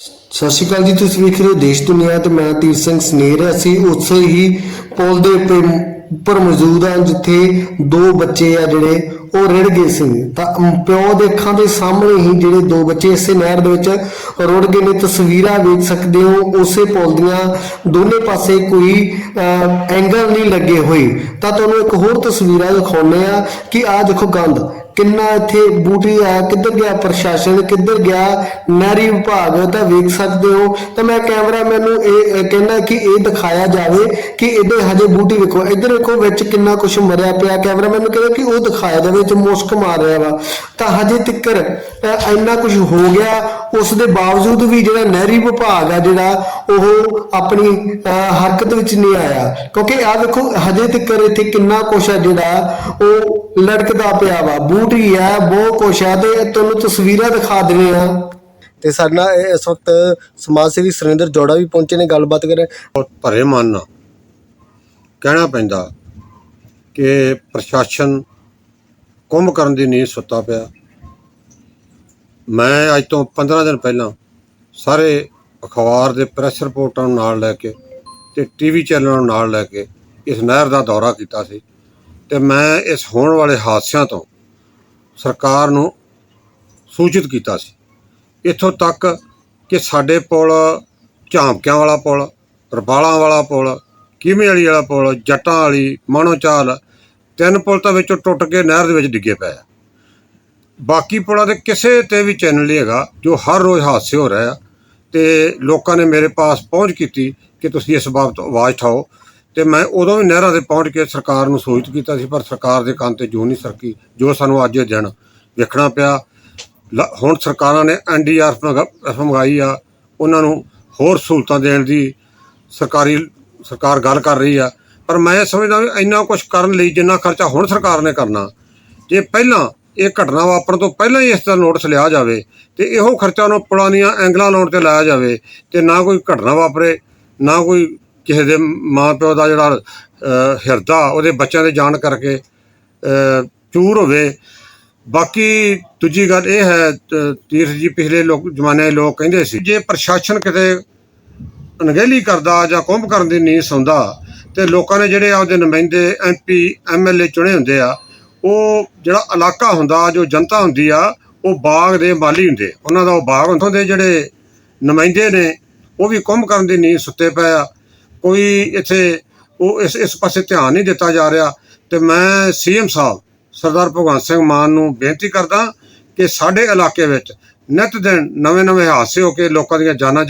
ਸਤਿ ਸ਼੍ਰੀ ਅਕਾਲ ਜੀ, ਤੁਸੀਂ ਵੇਖ ਰਹੇ ਹੋ ਦੇਸ਼ ਦੁਨੀਆ ਤੇ ਮੈਂ ਤੀਰ ਸਿੰਘ ਸਨੇਰ ਅਸੀਂ ਉਸੇ ਹੀ ਪੁਲ ਦੇ ਉੱਪਰ ਮੌਜੂਦ ਹਾਂ, ਜਿੱਥੇ ਦੋ ਬੱਚੇ ਆ ਜਿਹੜੇ ਉਹ ਰੜ ਗਏ ਸੀ। ਤਾਂ ਪਿਓ ਦੇ ਅੱਖਾਂ ਦੇ ਸਾਹਮਣੇ ਹੀ ਜਿਹੜੇ ਦੋ ਬੱਚੇ ਇਸੇ ਨਹਿਰ ਦੇ ਵਿੱਚ ਰੁੜ ਗਏ ਨੇ, ਤਸਵੀਰਾਂ ਵੇਖ ਸਕਦੇ ਹੋ, ਉਸੇ ਪੁਲ ਦੀਆਂ ਦੋਨੇ ਪਾਸੇ ਕੋਈ ਐਂਗਲ ਨਹੀਂ ਲੱਗੇ ਹੋਏ। ਤਾਂ ਤੁਹਾਨੂੰ ਇੱਕ ਹੋਰ ਤਸਵੀਰਾਂ ਦਿਖਾਉਣੇ ਆ ਕਿ ਆਹ ਦੇਖੋ ਗੰਦ, ਕਿੰਨਾ ਇੱਥੇ ਬੂਟੀ ਆ ਕਿੱਧਰ ਗਿਆ ਪ੍ਰਸ਼ਾਸਨ, ਕਿੱਧਰ ਗਿਆ ਨਹਿਰੀ ਵਿਭਾਗ, ਤਾਂ ਵੇਖ ਸਕਦੇ ਹੋ। ਤਾਂ ਮੈਂ ਕੈਮਰਾਮੈਨ ਨੂੰ ਇਹ ਕਹਿੰਦਾ ਕਿ ਇਹ ਦਿਖਾਇਆ ਜਾਵੇ ਕਿ ਇਹਦੇ ਹਜੇ ਬੂਟੀ ਵੇਖੋ। ਇੱਧਰ ਵੇਖੋ ਵਿੱਚ ਕਿੰਨਾ ਕੁਝ ਮਰਿਆ ਪਿਆ। ਕੈਮਰਾਮੈਨ ਨੂੰ ਕਹਿੰਦਾ ਕਿ ਉਹ ਦਿਖਾਇਆ ਜਾਵੇ। ਚ ਮੁਸ਼ਕ ਮਾਰ ਰਿਹਾ ਵਾ ਤਾਂ ਹਜੇ ਤੱਕਰ ਇੰਨਾ ਕੁਝ ਹੋ ਗਿਆ ਉਸ ਦੇ ਬਾਵਜੂਦ ਵੀ ਜਿਹੜਾ ਨਹਿਰੀ ਵਿਭਾਗ ਆ ਜਿਹੜਾ ਉਹ ਆਪਣੀ ਹਰਕਤ ਵਿੱਚ ਨਹੀਂ ਆਇਆ। ਕਿਉਂਕਿ ਆ ਵੇਖੋ ਹਜੇ ਤੱਕਰ ਇੱਥੇ ਕਿੰਨਾ ਕੁਛ ਆ ਜਿਹੜਾ ਉਹ ਲੜਕਦਾ ਪਿਆ ਵਾ ਬੂਟੀ ਆ ਬਹੁਤ ਕੁਛ ਆ ਤੇ ਤੁਹਾਨੂੰ ਤਸਵੀਰਾਂ ਦਿਖਾ ਦਿੰਦੇ ਆ। ਤੇ ਸਾਡਾ ਇਸ ਵਕਤ ਸਮਾਜ ਸੇਵੀ ਸੁਰਿੰਦਰ ਜੋੜਾ ਵੀ ਪਹੁੰਚੇ ਨੇ ਗੱਲਬਾਤ ਕਰ। ਭਰੇ ਮਨ ਨਾਲ ਕਹਿਣਾ ਪੈਂਦਾ ਕਿ ਪ੍ਰਸ਼ਾਸਨ ਕੁੰਭ ਕਰਨ ਦੀ ਨੀਂਦ ਸੁੱਤਾ ਪਿਆ। ਮੈਂ ਅੱਜ ਤੋਂ 15 ਦਿਨ ਪਹਿਲਾਂ ਸਾਰੇ ਅਖਬਾਰ ਦੇ ਪ੍ਰੈਸ ਰਿਪੋਰਟਾਂ ਨੂੰ ਨਾਲ ਲੈ ਕੇ ਤੇ ਟੀਵੀ ਚੈਨਲਾਂ ਨੂੰ ਨਾਲ ਲੈ ਕੇ ਇਸ ਨਹਿਰ ਦਾ ਦੌਰਾ ਕੀਤਾ ਸੀ ਤੇ ਮੈਂ ਇਸ ਹੋਣ ਵਾਲੇ ਹਾਦਸਿਆਂ ਤੋਂ ਸਰਕਾਰ ਨੂੰ ਸੂਚਿਤ ਕੀਤਾ ਸੀ। ਇੱਥੋਂ ਤੱਕ ਕਿ ਸਾਡੇ ਪੁਲ, ਝਾਂਕਿਆਂ ਵਾਲਾ ਪੁਲ ਰਪਾਲਾਂ ਵਾਲਾ ਪੁਲ ਕਿਵੇਂ ਵਾਲੀ ਵਾਲਾ ਪੁਲ, ਜੱਟਾਂ ਵਾਲੀ ਮਾਣੋ ਚਾਲ ਤਿੰਨ ਪੁਲ ਤਾਂ ਵਿੱਚੋਂ ਟੁੱਟ ਕੇ ਨਹਿਰ ਦੇ ਵਿੱਚ ਡਿੱਗੇ ਪਏ ਆ। ਬਾਕੀ ਪੁਲਾਂ ਦੇ ਕਿਸੇ ਤੇ ਵੀ ਚੈਨਲ ਨਹੀਂ ਹੈਗਾ, ਜੋ ਹਰ ਰੋਜ਼ ਹਾਦਸੇ ਹੋ ਰਹੇ ਆ। ਤੇ ਲੋਕਾਂ ਨੇ ਮੇਰੇ ਪਾਸ ਪਹੁੰਚ ਕੀਤੀ ਕਿ ਤੁਸੀਂ ਇਸ ਬਾਬਤ ਆਵਾਜ਼ ਉਠਾਓ। ਤੇ ਮੈਂ ਉਦੋਂ ਵੀ ਨਹਿਰਾਂ ਤੇ ਪਹੁੰਚ ਕੇ ਸਰਕਾਰ ਨੂੰ ਸੂਚਿਤ ਕੀਤਾ ਸੀ, ਪਰ ਸਰਕਾਰ ਦੇ ਕੰਨ ਤੇ ਜੋ ਨਹੀਂ ਸਰਕੀ, ਜੋ ਸਾਨੂੰ ਅੱਜ ਦਿਨ ਵੇਖਣਾ ਪਿਆ। ਲ- ਹੁਣ ਸਰਕਾਰਾਂ ਨੇ ਐਨਡੀਆਰਐਫ ਮੰਗਾਈ ਆ। ਉਹਨਾਂ ਨੂੰ ਹੋਰ ਸਹੂਲਤਾਂ ਦੇਣ ਦੀ ਸਰਕਾਰੀ, ਸਰਕਾਰ ਗੱਲ ਕਰ ਰਹੀ ਆ। ਪਰ ਮੈਂ ਸਮਝਦਾ ਵੀ ਇੰਨਾ ਕੁਝ ਕਰਨ ਲਈ ਜਿੰਨਾ ਖਰਚਾ ਹੁਣ ਸਰਕਾਰ ਨੇ ਕਰਨਾ, ਜੇ ਪਹਿਲਾਂ ਇਹ ਘਟਨਾ ਵਾਪਰਨ ਤੋਂ ਪਹਿਲਾਂ ਹੀ ਇਸ ਦਾ ਨੋਟਿਸ ਲਿਆ ਜਾਵੇ ਤੇ ਇਹੋ ਖਰਚਾ ਨੂੰ ਪੁਰਾਣੀਆਂ ਐਂਗਲਾਂ ਲਾਉਣ ਤੇ ਲਾਇਆ ਜਾਵੇ ਤੇ ਨਾ ਕੋਈ ਘਟਨਾ ਵਾਪਰੇ, ਨਾ ਕੋਈ ਕਿਸੇ ਦੇ ਮਾਂ ਪਿਓ ਦਾ ਜਿਹੜਾ ਹਿਰਦਾ ਉਹਦੇ ਬੱਚਿਆਂ ਦੇ ਜਾਣ ਕਰਕੇ ਚੂਰ ਹੋਵੇ। ਬਾਕੀ ਦੂਜੀ ਗੱਲ ਇਹ ਹੈ ਤੀਰਥ ਜੀ ਪਿਛਲੇ ਲੋਕ, ਜ਼ਮਾਨੇ ਲੋਕ ਕਹਿੰਦੇ ਸੀ, ਜੇ ਪ੍ਰਸ਼ਾਸਨ ਕਿਤੇ ਅਣਗਹਿਲੀ ਕਰਦਾ ਜਾਂ ਕੁੰਭ ਕਰਨ ਦੀ ਨੀਂਦ ਸੌਂਦਾ ਤੇ ਲੋਕਾਂ ਨੇ ਜਿਹੜੇ ਆਪਦੇ ਨੁਮਾਇੰਦੇ ਐਮਪੀ ਐਮਐਲਏ ਚੁਣੇ ਹੁੰਦੇ ਆ, ਉਹ ਜਿਹੜਾ ਇਲਾਕਾ ਹੁੰਦਾ, ਜੋ ਜਨਤਾ ਹੁੰਦੀ ਆ, ਉਹ ਬਾਗ ਦੇ ਮਾਲੀ ਹੁੰਦੇ। ਉਹਨਾਂ ਦਾ ਉਹ ਬਾਗ ਹੁੰਦੇ ਦੇ ਜਿਹੜੇ ਨੁਮਾਇੰਦੇ ਨੇ, ਉਹ ਵੀ ਕੁੰਭ ਕਰਨ ਦੀ ਨੀਂਦ ਸੁੱਤੇ ਪਏ ਆ। ਕੋਈ ਇੱਥੇ ਉਹ ਇਸ ਇਸ ਪਾਸੇ ਧਿਆਨ ਨਹੀਂ ਦਿੱਤਾ ਜਾ ਰਿਹਾ। ਤੇ ਮੈਂ ਸੀਐਮ ਸਾਹਿਬ, ਸਰਦਾਰ ਭਗਵੰਤ ਸਿੰਘ ਮਾਨ ਨੂੰ ਬੇਨਤੀ ਕਰਦਾ ਕਿ ਸਾਡੇ ਇਲਾਕੇ ਵਿੱਚ ਨਿਤ ਦਿਨ ਨਵੇਂ ਨਵੇਂ ਹਾਦਸੇ ਹੋ ਕੇ ਲੋਕਾਂ ਦੀਆਂ ਜਾਨਾਂ